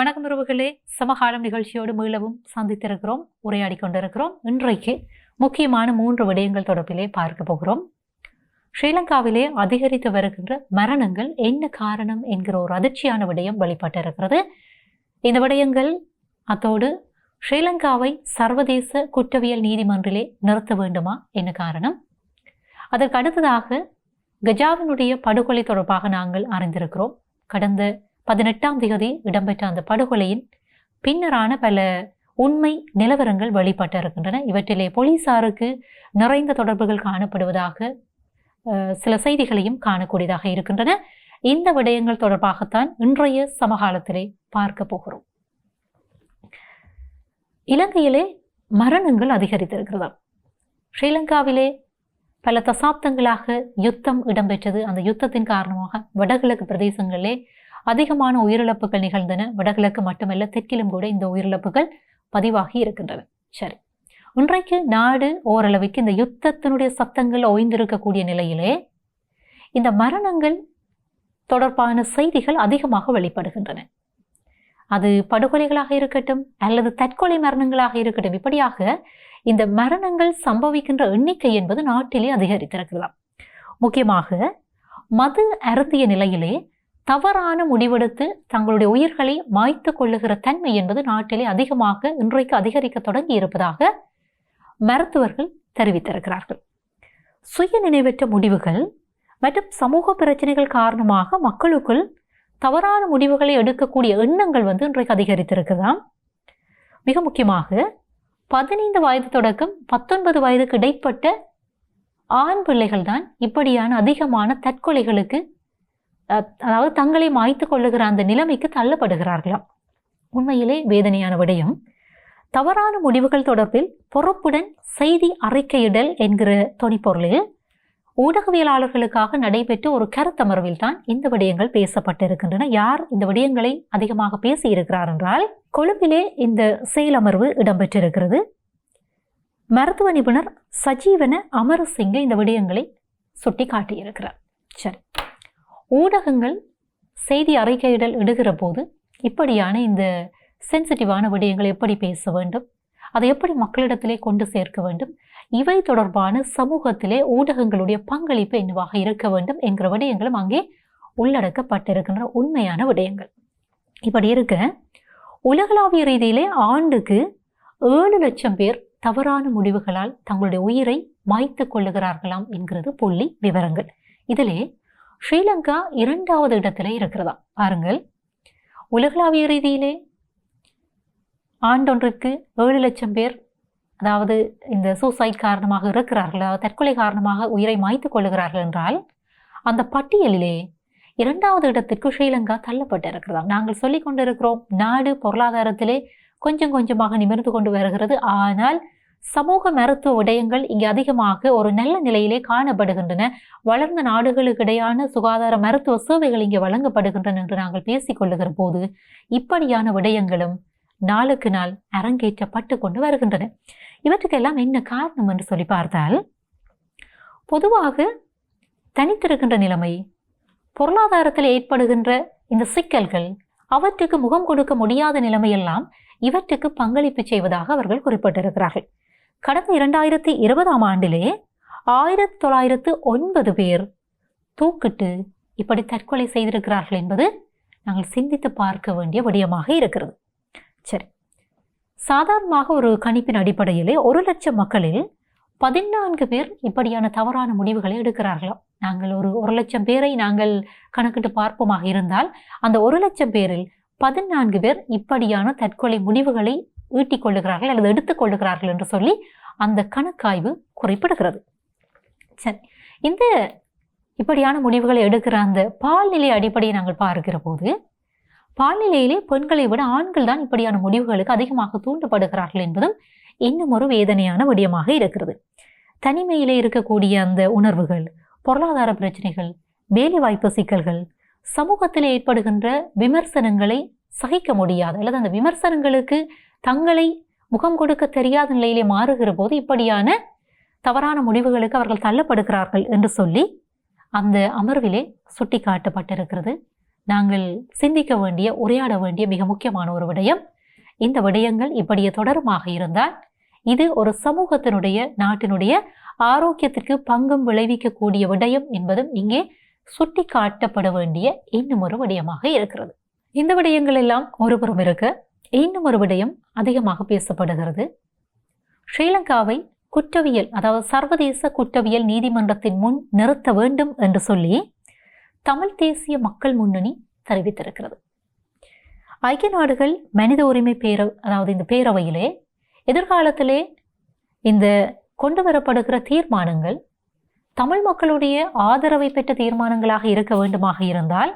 வணக்கம் உறவுகளே. சமகாலம் நிகழ்ச்சியோடு மீளவும் சந்தித்திருக்கிறோம் உரையாடி கொண்டிருக்கிறோம். இன்றைக்கு முக்கியமான மூன்று விடயங்கள் தொடர்பிலே பார்க்க போகிறோம். ஸ்ரீலங்காவிலே அதிகரித்து வருகின்ற மரணங்கள் என்ன காரணம் என்கிற ஒரு அதிர்ச்சியான விடயம் வெளிப்பட்டிருக்கிறது. இந்த விடயங்கள் அத்தோடு ஸ்ரீலங்காவை சர்வதேச குற்றவியல் நீதிமன்றிலே நிறுத்த வேண்டுமா என்ன காரணம்? அதற்கு அடுத்ததாக கஜாவினுடைய படுகொலை தொடர்பாக நாங்கள் அறிந்திருக்கிறோம். கடந்த பதினெட்டாம் தேதி இடம்பெற்ற அந்த படுகொலையின் பின்னரான பல உண்மை நிலவரங்கள் வெளிப்பட்டிருக்கின்றன. இவற்றிலே போலீசாருக்கு நிறைந்த தொடர்புகள் காணப்படுவதாக சில செய்திகளையும் காணக்கூடியதாக இருக்கின்றன. இந்த விடயங்கள் தொடர்பாகத்தான் இன்றைய சமகாலத்திலே பார்க்க போகிறோம். இலங்கையிலே மரணங்கள் அதிகரித்திருக்கிறதா. ஸ்ரீலங்காவிலே பல தசாப்தங்களாக யுத்தம் இடம்பெற்றது. அந்த யுத்தத்தின் காரணமாக வடகிழக்கு பிரதேசங்களிலே அதிகமான உயிரிழப்புகள் நிகழ்ந்தன. வடகிழக்கு மட்டுமல்ல தெற்கிலும் கூட இந்த உயிரிழப்புகள் பதிவாகி இருக்கின்றன. சரி. இன்றைக்கு நாடு ஓரளவுக்கு இந்த யுத்தத்தினுடைய சத்தங்கள் ஓய்ந்திருக்கக்கூடிய நிலையிலே இந்த மரணங்கள் தொடர்பான செய்திகள் அதிகமாக வெளிப்படுகின்றன. அது படுகொலைகளாக இருக்கட்டும் அல்லது தற்கொலை மரணங்களாக இருக்கட்டும் இப்படியாக இந்த மரணங்கள் சம்பவிக்கின்ற எண்ணிக்கை என்பது நாட்டிலே அதிகரித்திருக்கலாம் முக்கியமாக மது அருந்திய நிலையிலே தவறான முடிவெடுத்து தங்களுடைய உயிர்களை மாய்த்து கொள்ளுகிற தன்மை என்பது நாட்டிலே அதிகமாக இன்றைக்கு அதிகரிக்க தொடங்கி இருப்பதாக மருத்துவர்கள் தெரிவித்திருக்கிறார்கள். சுய நினைவற்ற முடிவுகள் மற்றும் சமூக பிரச்சனைகள் காரணமாக மக்களுக்குள் தவறான முடிவுகளை எடுக்கக்கூடிய எண்ணங்கள் வந்து இன்றைக்கு அதிகரித்திருக்குதாம். மிக முக்கியமாக பதினைந்து வயது தொடக்கம் பத்தொன்பது வயதுக்கு இடைப்பட்ட ஆண் பிள்ளைகள் தான் இப்படியான அதிகமான தற்கொலைகளுக்கு அதாவது தங்களை மாய்த்து கொள்ளுகிற அந்த நிலைமைக்கு தள்ளப்படுகிறார்களாம். உண்மையிலே வேதனையான விடயம் தவறான முடிவுகள் தொடர்பில் பொறுப்புடன் செய்தி அறிக்கையிடல் என்கிற தொனிப்பொருளில் ஊடகவியலாளர்களுக்காக நடைபெற்ற ஒரு கருத்தமர்வில் தான் இந்த விடயங்கள் பேசப்பட்டிருக்கின்றன. யார் இந்த விடயங்களை அதிகமாக பேசியிருக்கிறார் என்றால் கொழும்பிலே இந்த செயலமர்வு இடம்பெற்றிருக்கிறது. மருத்துவ நிபுணர் சஜீவன அமரசிங்க இந்த விடயங்களை சுட்டி காட்டியிருக்கிறார் சரி. ஊடகங்கள் செய்தி அறிக்கையிடல் இடுகிற போது இப்படியான இந்த சென்சிட்டிவான விடயங்களை எப்படி பேச வேண்டும்? அதை எப்படி மக்களிடத்திலே கொண்டு சேர்க்க வேண்டும்? இவை தொடர்பான சமூகத்திலே ஊடகங்களுடைய பங்களிப்பு என்னவாக இருக்க வேண்டும் என்கிற விடயங்களும் அங்கே உள்ளடக்கப்பட்டிருக்கின்ற உண்மையான விடயங்கள். இப்படி இருக்க உலகளாவிய ரீதியிலே ஆண்டுக்கு ஏழு லட்சம் பேர் தவறான முடிவுகளால் தங்களுடைய உயிரை மாய்த்து கொள்ளுகிறார்களாம் என்கிறது புள்ளி விவரங்கள். இதிலே ஸ்ரீலங்கா இரண்டாவது இடத்திலே இருக்கிறதா? பாருங்கள். உலகளாவிய ரீதியிலே ஆண்டொன்றுக்கு ஏழு லட்சம் பேர் அதாவது இந்த சூசைட் காரணமாக இருக்கிறார்கள் அதாவது தற்கொலை காரணமாக உயிரை மாய்த்து கொள்கிறார்கள் என்றால் அந்த பட்டியலிலே இரண்டாவது இடத்திற்கு ஸ்ரீலங்கா தள்ளப்பட்டு இருக்கிறதா நாங்கள் சொல்லிக் கொண்டிருக்கிறோம் நாடு பொருளாதாரத்திலே கொஞ்சம் கொஞ்சமாக நிமிர்ந்து கொண்டு வருகிறது. ஆனால் சமூக மருத்துவ விடயங்கள் இங்கே அதிகமாக ஒரு நல்ல நிலையிலே காணப்படுகின்றன. வளர்ந்த நாடுகளுக்கிடையான சுகாதார மருத்துவ சேவைகள் இங்கே வழங்கப்படுகின்றன என்று நாங்கள் பேசிக் கொள்ளுகிற போது இப்படியான விடயங்களும் நாளுக்கு நாள் அரங்கேற்றப்பட்டு கொண்டு வருகின்றன. இவற்றுக்கெல்லாம் என்ன காரணம் என்று சொல்லி பார்த்தால் பொதுவாக தனித்திருக்கின்ற நிலைமை பொருளாதாரத்தில் ஏற்படுகின்ற இந்த சிக்கல்கள் அவற்றுக்கு முகம் கொடுக்க முடியாத நிலைமையெல்லாம் இவற்றுக்கு பங்களிப்பு செய்வதாக அவர்கள் குறிப்பிட்டிருக்கிறார்கள். கடந்த இரண்டாயிரத்தி இருபதாம் ஆண்டிலே ஆயிரத்தி தொள்ளாயிரத்து ஒன்பது பேர் தூக்கிட்டு இப்படி தற்கொலை செய்திருக்கிறார்கள் என்பது நாங்கள் சிந்தித்து பார்க்க வேண்டிய விடயமாக இருக்கிறது. சரி. சாதாரணமாக ஒரு கணிப்பின் அடிப்படையிலே ஒரு லட்சம் மக்களில் பதினான்கு பேர் இப்படியான தவறான முடிவுகளை எடுக்கிறார்களாம் நாங்கள் ஒரு ஒரு லட்சம் பேரை நாங்கள் கணக்கிட்டு பார்ப்போமாக இருந்தால் அந்த ஒரு லட்சம் பேரில் பதினான்கு பேர் இப்படியான தற்கொலை முடிவுகளை ஈட்டிக் கொள்ளுகிறார்கள் அல்லது எடுத்துக்கொள்ளுகிறார்கள் என்று சொல்லி அந்த கணக்காய்வு குறிப்பிடுகிறது. சரி இந்த இப்படியான முடிவுகளை எடுக்கிற அந்த பால்நிலை அடிப்படையை நாங்கள் பார்க்கிற போது பால்நிலையிலே பெண்களை விட ஆண்கள் தான் இப்படியான முடிவுகளுக்கு அதிகமாக தூண்டப்படுகிறார்கள் என்பதும் இன்னும் ஒரு வேதனையான விடயமாக இருக்கிறது. தனிமையிலே இருக்கக்கூடிய அந்த உணர்வுகள் பொருளாதார பிரச்சனைகள் வேலைவாய்ப்பு சிக்கல்கள் சமூகத்தில் ஏற்படுகின்ற விமர்சனங்களை சகிக்க முடியாது அல்லது அந்த விமர்சனங்களுக்கு தங்களை முகம் கொடுக்க தெரியாத நிலையிலே மாறுகிற போது இப்படியான தவறான முடிவுகளுக்கு அவர்கள் தள்ளப்படுகிறார்கள் என்று சொல்லி அந்த அமர்விலே சுட்டி காட்டப்பட்டிருக்கிறது நாங்கள் சிந்திக்க வேண்டிய உரையாட வேண்டிய மிக முக்கியமான ஒரு விடயம். இந்த விடயங்கள் இப்படியே தொடருமாக இருந்தால் இது ஒரு சமூகத்தினுடைய நாட்டினுடைய ஆரோக்கியத்திற்கு பங்கும் விளைவிக்கக்கூடிய விடயம் என்பதும் இங்கே சுட்டி காட்டப்பட வேண்டிய இன்னும் ஒரு விடயமாக இருக்கிறது. இந்த விடயங்கள் எல்லாம் ஒருபுறம் இருக்க. இன்னும் ஒரு விடயம் அதிகமாக பேசப்படுகிறது. ஸ்ரீலங்காவை குற்றவியல் அதாவது சர்வதேச குற்றவியல் நீதிமன்றத்தின் முன் நிறுத்த வேண்டும் என்று சொல்லி தமிழ் தேசிய மக்கள் முன்னணி தெரிவித்திருக்கிறது. ஐக்கிய நாடுகள் மனித உரிமை பேர அதாவது இந்த பேரவையிலே எதிர்காலத்திலே இந்த கொண்டு வரப்படுகிற தீர்மானங்கள் தமிழ் மக்களுடைய ஆதரவை பெற்ற தீர்மானங்களாக இருக்க வேண்டுமாக இருந்தால்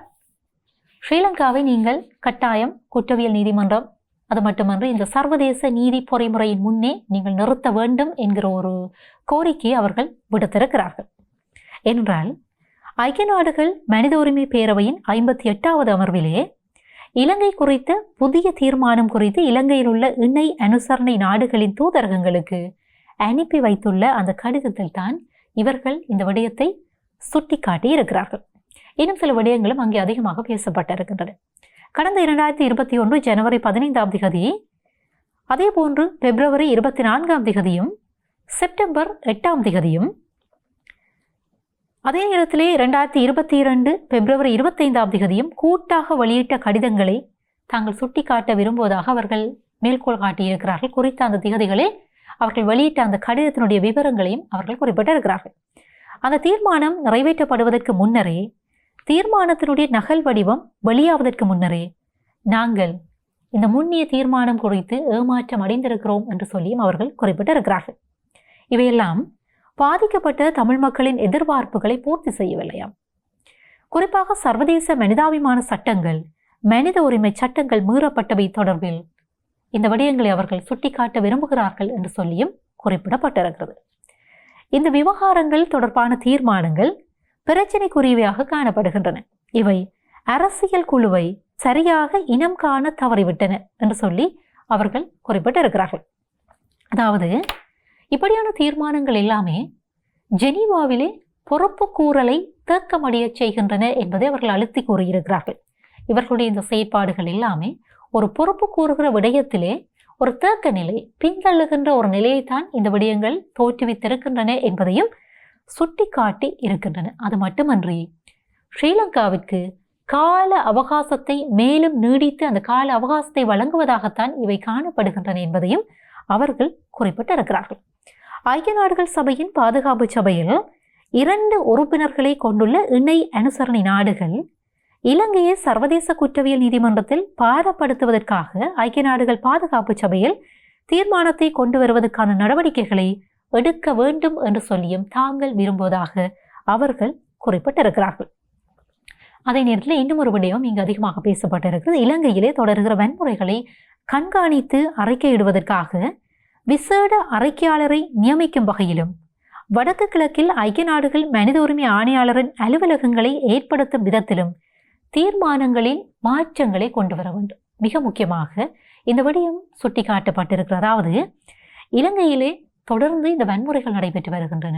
ஸ்ரீலங்காவை நீங்கள் கட்டாயம் குற்றவியல் நீதிமன்றம் அது மட்டுமன்றி இந்த சர்வதேச நீதி பொறிமுறையின் முன்னே நீங்கள் நிறுத்த வேண்டும் என்கிற ஒரு கோரிக்கையை அவர்கள் விடுத்திருக்கிறார்கள். என்றால் ஐக்கிய நாடுகள் மனித உரிமை பேரவையின் ஐம்பத்தி எட்டாவது அமர்விலே இலங்கை குறித்த புதிய தீர்மானம் குறித்து இலங்கையில் உள்ள இணை அனுசரணை நாடுகளின் தூதரகங்களுக்கு அனுப்பி வைத்துள்ள அந்த கடிதத்தில் தான் இவர்கள் இந்த விடயத்தை சுட்டிக்காட்டி இருக்கிறார்கள் இன்னும் சில விடயங்களும் அங்கே அதிகமாக பேசப்பட்டிருக்கின்றன. கடந்த இரண்டாயிரத்தி இருபத்தி ஒன்று ஜனவரி பதினைந்தாம் திகதி அதே போன்று பிப்ரவரி இருபத்தி நான்காம் திகதியும் செப்டம்பர் எட்டாம் திகதியும் அதே நேரத்திலே இரண்டாயிரத்தி இருபத்தி இரண்டு பிப்ரவரி இருபத்தைந்தாம் திகதியும் கூட்டாக வெளியிட்ட கடிதங்களை தாங்கள் சுட்டிக்காட்ட விரும்புவதாக அவர்கள் மேற்கோள் காட்டியிருக்கிறார்கள். குறித்த அந்த திகதிகளே அவர்கள் வெளியிட்ட அந்த கடிதத்தினுடைய விவரங்களையும் அவர்கள் குறிப்பிட்டிருக்கிறார்கள். அந்த தீர்மானம் நிறைவேற்றப்படுவதற்கு முன்னரே தீர்மானத்தினுடைய நகல் வடிவம் வெளியாவதற்கு முன்னரே நாங்கள் இந்த முன்னிய தீர்மானம் குறித்து ஏமாற்றம் அடைந்திருக்கிறோம் என்று சொல்லியும் அவர்கள் குறிப்பிட்டிருக்கிறார்கள். இவையெல்லாம் பாதிக்கப்பட்ட தமிழ் மக்களின் எதிர்பார்ப்புகளை பூர்த்தி செய்யவில்லையாம். குறிப்பாக சர்வதேச மனிதாபிமான சட்டங்கள் மனித உரிமை சட்டங்கள் மீறப்பட்டவை தொடர்பில் இந்த விடயங்களை அவர்கள் சுட்டிக்காட்ட விரும்புகிறார்கள் என்று சொல்லியும் குறிப்பிடப்பட்டிருக்கிறது. இந்த விவகாரங்கள் தொடர்பான தீர்மானங்கள் பிரச்சினைக்குரியவையாக காணப்படுகின்றன. இவை அரசியல் குழுவை சரியாக இனம் காண தவறிவிட்டன என்று சொல்லி அவர்கள் குறிப்பிட்டிருக்கிறார்கள். அதாவது இப்படியான தீர்மானங்கள் எல்லாமே ஜெனீவாவிலே பொறுப்பு கூறலை தேக்கமடைய செய்கின்றன என்பதை அவர்கள் அழுத்தி கூறியிருக்கிறார்கள். இவர்களுடைய இந்த செயற்பாடுகள் எல்லாமே ஒரு பொறுப்பு கூறுகிற விடயத்திலே ஒரு தேக்க நிலை பின்தள்ளுகின்ற ஒரு நிலையைத்தான் இந்த விடயங்கள் தோற்றுவித்திருக்கின்றன என்பதையும் சுட்டிக்காட்டி இருக்கின்றன. அது மட்டுமன்றி ஸ்ரீலங்காவிற்கு கால அவகாசத்தை மேலும் நீடித்து அந்த கால அவகாசத்தை வழங்குவதாகத்தான் இவை காணப்படுகின்றன என்பதையும் அவர்கள் குறிப்பிட்டிருக்கிறார்கள். ஐக்கிய நாடுகள் சபையின் பாதுகாப்பு சபையில் இரண்டு உறுப்பினர்களை கொண்டுள்ள இணை அனுசரணை நாடுகள் இலங்கையை சர்வதேச குற்றவியல் நீதிமன்றத்தில் பாரப்படுத்துவதற்காக ஐக்கிய நாடுகள் பாதுகாப்பு சபையில் தீர்மானத்தை கொண்டு வருவதற்கான நடவடிக்கைகளை எடுக்க வேண்டும் என்று சொல்லியும் தாங்கள் விரும்புவதாக அவர்கள் குறிப்பிட்டிருக்கிறார்கள். அதே நேரத்தில் இன்னும் ஒரு விடயம் இங்கு அதிகமாக பேசப்பட்டிருக்கிறது. இலங்கையிலே தொடர்கிற வன்முறைகளை கண்காணித்து அறிக்கையிடுவதற்காக விசேட அறிக்கையாளரை நியமிக்கும் வகையிலும் வடக்கு கிழக்கில் ஐக்கிய நாடுகள் மனித உரிமை ஆணையாளரின் அலுவலகங்களை ஏற்படுத்தும் விதத்திலும் தீர்மானங்களில் மாற்றங்களை கொண்டு வர வேண்டும். மிக முக்கியமாக இந்த விடயம் சுட்டிக்காட்டப்பட்டிருக்கிறது. அதாவது இலங்கையிலே தொடர்ந்து இந்த வன்முறைகள் நடைபெற்று வருகின்றன.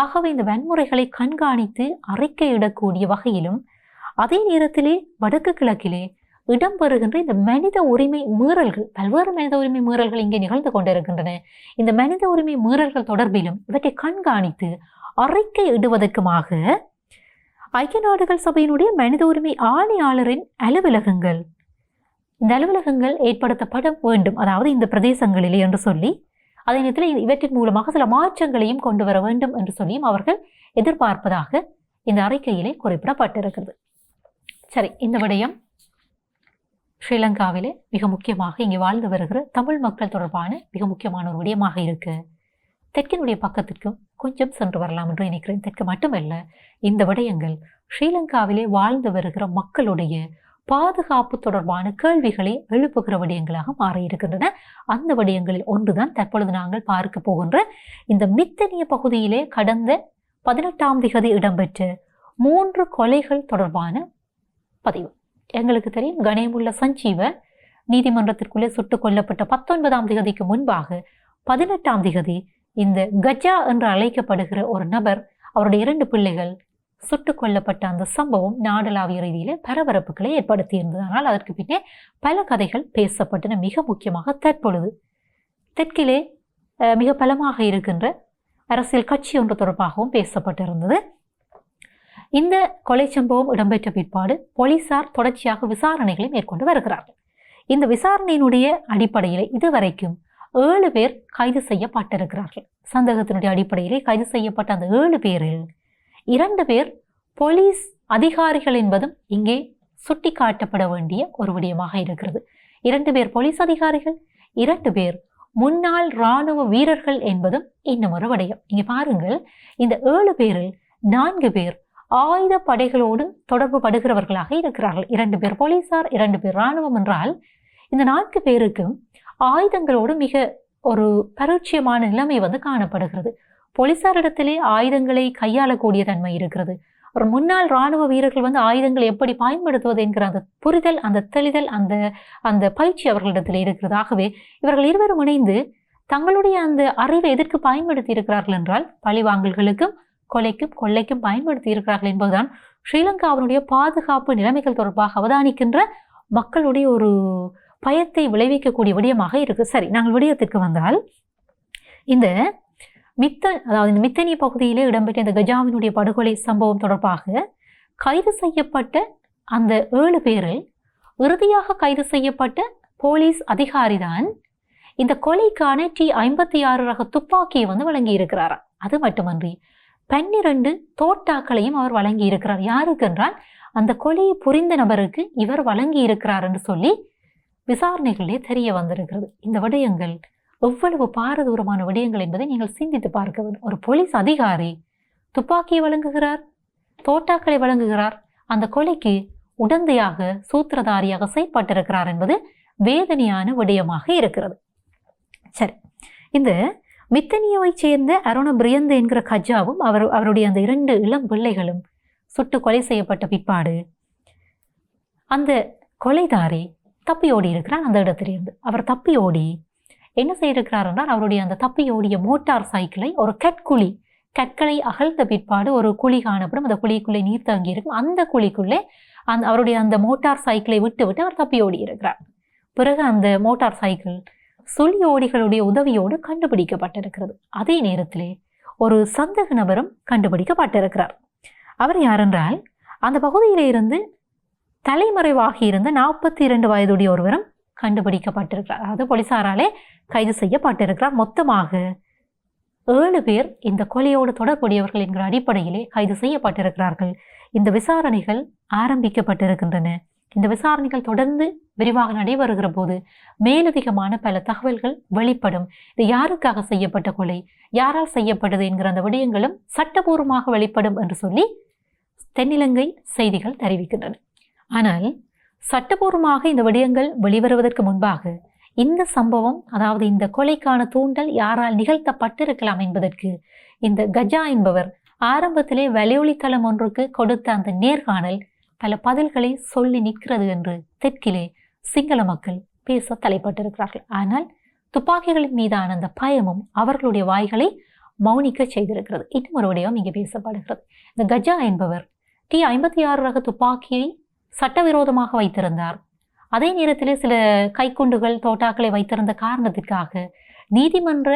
ஆகவே இந்த வன்முறைகளை கண்காணித்து அறிக்கையிடக்கூடிய வகையிலும் அதே நேரத்திலே வடக்கு கிழக்கிலே இடம்பெறுகின்ற இந்த மனித உரிமை மீறல்கள் பல்வேறு மனித உரிமை மீறல்கள் இங்கே நிகழ்ந்து கொண்டிருக்கின்றன. இந்த மனித உரிமை மீறல்கள் தொடர்பிலும் இவற்றை கண்காணித்து அறிக்கை இடுவதற்குமாக ஐக்கிய நாடுகள் சபையினுடைய மனித உரிமை ஆணையாளரின் அலுவலகங்கள் இந்த அலுவலகங்கள் ஏற்படுத்தப்பட வேண்டும். அதாவது இந்த பிரதேசங்களிலே என்று சொல்லி அதே நேரத்தில் இவற்றின் மூலமாக சில மாற்றங்களையும் கொண்டு வர வேண்டும் என்று சொல்லியும் அவர்கள் எதிர்பார்ப்பதாக இந்த அறிக்கையிலே குறிப்பிடப்பட்டிருக்கிறது. சரி இந்த விடயம் ஸ்ரீலங்காவிலே மிக முக்கியமாக இங்கே வாழ்ந்து வருகிற தமிழ் மக்கள் தொடர்பான மிக முக்கியமான ஒரு விடயமாக இருக்கு. தெற்கினுடைய பக்கத்திற்கும் கொஞ்சம் சென்று வரலாம் என்று நினைக்கிறேன். தெற்கு மட்டுமல்ல இந்த விடயங்கள் ஸ்ரீலங்காவிலே வாழ்ந்து வருகிற மக்களுடைய பாதுகாப்பு தொடர்பான கேள்விகளை எழுப்புகிற விடயங்களாக மாறியிருக்கின்றன. அந்த விடயங்களில் ஒன்றுதான் தற்பொழுது நாங்கள் பார்க்க போகின்ற இந்த மித்தனிய பகுதியிலே கடந்த பதினெட்டாம் திகதி இடம்பெற்ற மூன்று கொலைகள் தொடர்பான பதிவு. எங்களுக்கு தெரியும் கணேமுள்ள சஞ்சீவ நீதிமன்றத்திற்குள்ளே சுட்டுக் கொல்லப்பட்ட பத்தொன்பதாம் திகதிக்கு முன்பாக பதினெட்டாம் திகதி இந்த கஜா என்று அழைக்கப்படுகிற ஒரு நபர் அவருடைய இரண்டு பிள்ளைகள் சுட்டுக் கொல்லப்பட்ட அந்த சம்பவம் நாடளாவிய ரீதியில் பரபரப்புகளை ஏற்படுத்தியிருந்தது. ஆனால் அதற்கு பின்னே பல கதைகள் பேசப்பட்டன. மிக முக்கியமாக தற்பொழுது. தெற்கிலே மிக பலமாக இருக்கின்ற அரசியல் கட்சி ஒன்று தொடர்பாகவும் பேசப்பட்டிருந்தது. இந்த கொலை சம்பவம் இடம்பெற்ற பிற்பாடு போலீசார் தொடர்ச்சியாக விசாரணைகளை மேற்கொண்டு வருகிறார்கள். இந்த விசாரணையினுடைய அடிப்படையில் இதுவரைக்கும் ஏழு பேர் கைது செய்யப்பட்டிருக்கிறார்கள். சந்தேகத்தினுடைய அடிப்படையிலே கைது செய்யப்பட்ட அந்த ஏழு பேரில் இரண்டு பேர் போலீஸ் அதிகாரிகள் என்பதும் இங்கே சுட்டிக்காட்டப்பட வேண்டிய ஒரு விடயமாக இருக்கிறது. இரண்டு பேர் போலீஸ் அதிகாரிகள் இரண்டு பேர் முன்னாள் இராணுவ வீரர்கள் என்பதும் இன்னும் ஒரு விடயம். இங்கே பாருங்கள் இந்த ஏழு பேரில் நான்கு பேர் ஆயுத படைகளோடு தொடர்பு படுகிறவர்களாக இருக்கிறார்கள். இரண்டு பேர் போலீசார் இரண்டு பேர் இராணுவம் என்றால் இந்த நான்கு பேருக்கும் ஆயுதங்களோடு மிக ஒரு பரிச்சயமான நிலைமை வந்து காணப்படுகிறது. போலீசாரிடத்திலே ஆயுதங்களை கையாளக்கூடிய தன்மை இருக்கிறது. ஒரு முன்னாள் இராணுவ வீரர்கள் வந்து ஆயுதங்களை எப்படி பயன்படுத்துவது என்கிற அந்த புரிதல் அந்த தெளிதல் அந்த அந்த பயிற்சி அவர்களிடத்தில் இருக்கிறது. ஆகவே இவர்கள் இருவரும் இணைந்து தங்களுடைய அந்த அறிவை எதற்கு பயன்படுத்தி இருக்கிறார்கள் என்றால் பழிவாங்கல்களுக்கும் கொலைக்கும் கொள்ளைக்கும் பயன்படுத்தி இருக்கிறார்கள் என்பதுதான் ஸ்ரீலங்காவினுடைய பாதுகாப்பு நிலைமைகள் தொடர்பாக அவதானிக்கின்ற மக்களுடைய ஒரு பயத்தை விளைவிக்கக்கூடிய விடயமாக இருக்கு. சரி நாங்கள் விடயத்திற்கு வந்தால் இந்த மித்த அதாவது இந்த மித்தனி பகுதியிலே இடம்பெற்ற இந்த கஜாவினுடைய படுகொலை சம்பவம் தொடர்பாக கைது செய்யப்பட்ட அந்த ஏழு பேரில் இறுதியாக கைது செய்யப்பட்ட போலீஸ் அதிகாரிதான் இந்த கொலைக்கான டி ஐம்பத்தி ஆறு ரக துப்பாக்கியை வந்து வழங்கி இருக்கிறாராம் அது மட்டுமன்றி பன்னிரண்டு தோட்டாக்களையும் அவர் வழங்கி இருக்கிறார் யாருக்கு என்றால் அந்த கொலையை புரிந்த நபருக்கு இவர் வழங்கி இருக்கிறார் என்று சொல்லி விசாரணைகளே தெரிய வந்திருக்கிறது. இந்த விடயங்கள் எவ்வளவு பாரதூரமான விடயங்கள் என்பதை நீங்கள் சிந்தித்து பார்க்க வேண்டும். ஒரு போலீஸ் அதிகாரி துப்பாக்கியை வழங்குகிறார் தோட்டாக்களை வழங்குகிறார். அந்த கொலைக்கு உடந்தையாக சூத்திரதாரியாக செயற்பட்டிருக்கிறார் என்பது வேதனையான விடயமாக இருக்கிறது. சரி இந்த மித்தனியோவைச் சேர்ந்த அருண பிரியந்த் என்கிற கஜாவும் அவர் அவருடைய அந்த இரண்டு இளம் பிள்ளைகளும் சுட்டு கொலை செய்யப்பட்ட பிற்பாடு அந்த கொலைதாரி தப்பி ஓடி இருக்கிறார் அந்த இடத்திலிருந்து. அவர் தப்பி ஓடி என்ன செய்திருக்கிறார் என்றால் அவருடைய அந்த தப்பி ஓடிய மோட்டார் சைக்கிளை ஒரு கற்குழி கற்களை அகழ்ந்த பிற்பாடு ஒரு குழி காணப்படும். அந்த குழிக்குள்ளே நீர் தங்கி இருக்கும். அந்த குழிக்குள்ளே அந்த அவருடைய அந்த மோட்டார் சைக்கிளை விட்டு விட்டு அவர் தப்பி ஓடி இருக்கிறார். பிறகு அந்த மோட்டார் சைக்கிள் சுழி ஓடிகளுடைய உதவியோடு கண்டுபிடிக்கப்பட்டிருக்கிறது. அதே நேரத்திலே ஒரு சந்தேக நபரும் கண்டுபிடிக்கப்பட்டிருக்கிறார். அவர் யாரென்றால் அந்த பகுதியிலிருந்து தலைமறைவாகி இருந்த நாற்பத்தி இரண்டு வயதுடைய ஒருவரும் கண்டுபிடிக்கப்பட்டிருக்கிறார். அதாவது போலீசாராலே கைது செய்யப்பட்டிருக்கிறார். மொத்தமாக ஏழு பேர் இந்த கொலையோடு தொடர்புடையவர்கள் என்கிற அடிப்படையிலே கைது செய்யப்பட்டிருக்கிறார்கள். இந்த விசாரணைகள் ஆரம்பிக்கப்பட்டிருக்கின்றன. இந்த விசாரணைகள் தொடர்ந்து விரிவாக நடைபெறுகிற போது மேலதிகமான பல தகவல்கள் வெளிப்படும். இது யாருக்காக செய்யப்பட்ட கொலை? யாரால் செய்யப்பட்டது என்கிற அந்த விடயங்களும் சட்டபூர்வமாக வெளிப்படும் என்று சொல்லி தென்னிலங்கை செய்திகள் தெரிவிக்கின்றன. ஆனால் சட்டபூர்வமாக இந்த விடயங்கள் வெளிவருவதற்கு முன்பாக இந்த சம்பவம் அதாவது இந்த கொலைக்கான தூண்டல் யாரால் நிகழ்த்தப்பட்டிருக்கலாம் என்பதற்கு இந்த கஜா என்பவர் ஆரம்பத்திலே வலையொலித்தளம் ஒன்றுக்கு கொடுத்த அந்த நேர்காணல் பல பதில்களை சொல்லி நிற்கிறது என்று தெற்கிலே சிங்கள மக்கள் பேச தலைப்பட்டிருக்கிறார்கள். ஆனால் துப்பாக்கிகளின் மீதான அந்த பயமும் அவர்களுடைய வாய்களை மௌனிக்க செய்திருக்கிறது. இன்னும் ஒரு விடயம் இங்கே பேசப்படுகிறது. இந்த கஜா என்பவர் டி ஐம்பத்தி ஆறு ரக துப்பாக்கியை சட்டவிரோதமாக வைத்திருந்தார். அதே நேரத்தில் சில கைக்குண்டுகள் தோட்டாக்களை வைத்திருந்த காரணத்திற்காக நீதிமன்ற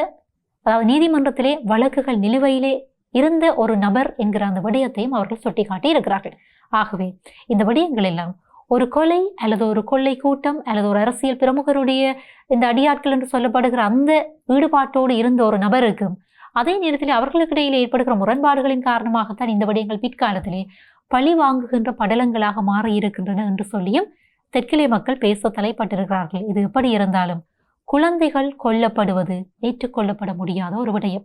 அதாவது நீதிமன்றத்திலே வழக்குகள் நிலுவையிலே இருந்த ஒரு நபர் என்கிற அந்த விடயத்தையும் அவர்கள் சுட்டிக்காட்டி இருக்கிறார்கள். ஆகவே இந்த விடயங்கள் எல்லாம் ஒரு கொலை அல்லது ஒரு கொள்ளை கூட்டம் அல்லது ஒரு அரசியல் பிரமுகருடைய இந்த அடியாட்கள் என்று சொல்லப்படுகிற அந்த ஈடுபாட்டோடு இருந்த ஒரு நபருக்கும் அதே நேரத்தில் அவர்களுக்கிடையில் ஏற்படுகிற முரண்பாடுகளின் காரணமாகத்தான் இந்த விடயங்கள் பிற்காலத்திலே பழி வாங்குகின்ற படலங்களாக மாறி இருக்கின்றன என்று சொல்லியும் தெற்கிலே மக்கள் பேச தலைப்பட்டிருக்கிறார்கள். இது எப்படி இருந்தாலும் குழந்தைகள் கொல்லப்படுவது ஏற்றுக்கொள்ளப்பட முடியாத ஒரு விடயம்.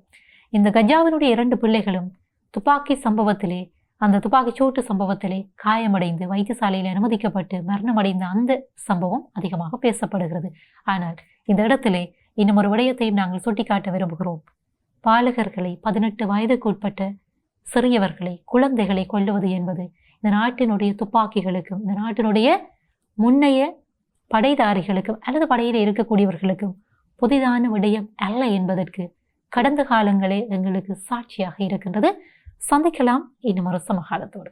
இந்த கஜாவினுடைய இரண்டு பிள்ளைகளும் துப்பாக்கி சம்பவத்திலே அந்த துப்பாக்கி சூட்டு சம்பவத்திலே காயமடைந்து வைத்தியசாலையில் அனுமதிக்கப்பட்டு மரணமடைந்த அந்த சம்பவம் அதிகமாக பேசப்படுகிறது. ஆனால் இந்த இடத்திலே இன்னும் ஒரு விடயத்தையும் நாங்கள் சுட்டிக்காட்ட விரும்புகிறோம். பாலகர்களை பதினெட்டு வயதுக்குட்பட்ட சிறியவர்களை குழந்தைகளை கொல்லுவது என்பது இந்த நாட்டினுடைய துப்பாக்கிகளுக்கும் இந்த நாட்டினுடைய முன்னைய படைதாரிகளுக்கும் அல்லது படையில் இருக்கக்கூடியவர்களுக்கும் புதிதான விடயம் அல்ல என்பதற்கு கடந்த காலங்களே எங்களுக்கு சாட்சியாக இருக்கின்றது. சந்திக்கலாம் இன்னும் ஒரு சமகாலத்தோடு.